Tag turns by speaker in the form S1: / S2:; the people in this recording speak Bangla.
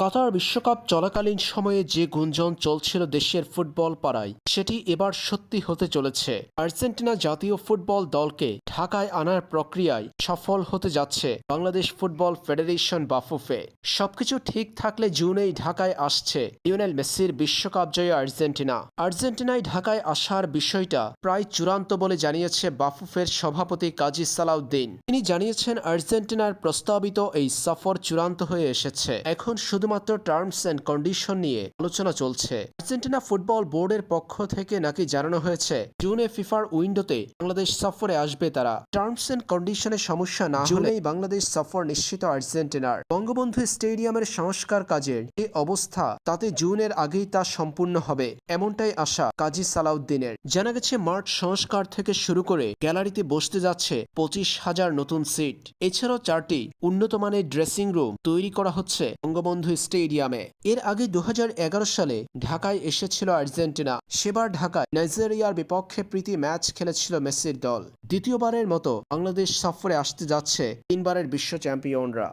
S1: কাতার বিশ্বকাপ চলাকালীন সময়ে যে গুঞ্জন চলছিল দেশের ফুটবল পাড়ায়, সেটি এবার সত্যি হতে চলেছে। আর্জেন্টিনা জাতীয় ফুটবল দলকে ঢাকায় আনার প্রক্রিয়ায় সফল হতে যাচ্ছে বাংলাদেশ ফুটবল ফেডারেশন বাফুফে। সবকিছু ঠিক থাকলে জুনেই ঢাকায় আসছে লিওনেল মেসির বিশ্বকাপ জয়ী আর্জেন্টিনা। আর্জেন্টিনায় ঢাকায় আসার বিষয়টা প্রায় চূড়ান্ত বলে জানিয়েছে বাফুফের সভাপতি কাজী সালাউদ্দিন। তিনি জানিয়েছেন, আর্জেন্টিনার প্রস্তাবিত এই সফর চূড়ান্ত হয়ে এসেছে। এখন শুধুমাত্র টার্মস এন্ড কন্ডিশন নিয়ে আলোচনা চলছে। আর্জেন্টিনা ফুটবল বোর্ডের পক্ষ থেকে নাকি জানানো হয়েছে জুনে ফিফার উইন্ডোতে বাংলাদেশ সফরে আসবে তারা। টার্মস এন্ড কন্ডিশনের সমস্যা না হলেই বাংলাদেশ সফর নিশ্চিত আর্জেন্টিনার। বঙ্গবন্ধু স্টেডিয়ামের সংস্কার কাজের যে অবস্থা তাতে জুনের আগেই তা সম্পূর্ণ হবে এমনটাই আশা কাজী সালাউদ্দিনের। জানা গেছে মাঠ সংস্কার থেকে শুরু করে গ্যালারিতে বসতে যাচ্ছে পঁচিশ হাজার নতুন সিট এছাড়াও চারটি উন্নত মানের ড্রেসিং রুম তৈরি করা হচ্ছে বঙ্গবন্ধু স্টেডিয়ামে। এর আগে দু হাজার এগারো সালে ঢাকায় এসেছিল আর্জেন্টিনা। সেবার ঢাকায় নাইজেরিয়ার বিপক্ষে প্রীতি ম্যাচ খেলেছিল মেসির দল। দ্বিতীয়বারের মতো বাংলাদেশ সফরে আসতে যাচ্ছে তিনবারের বিশ্ব চ্যাম্পিয়নরা।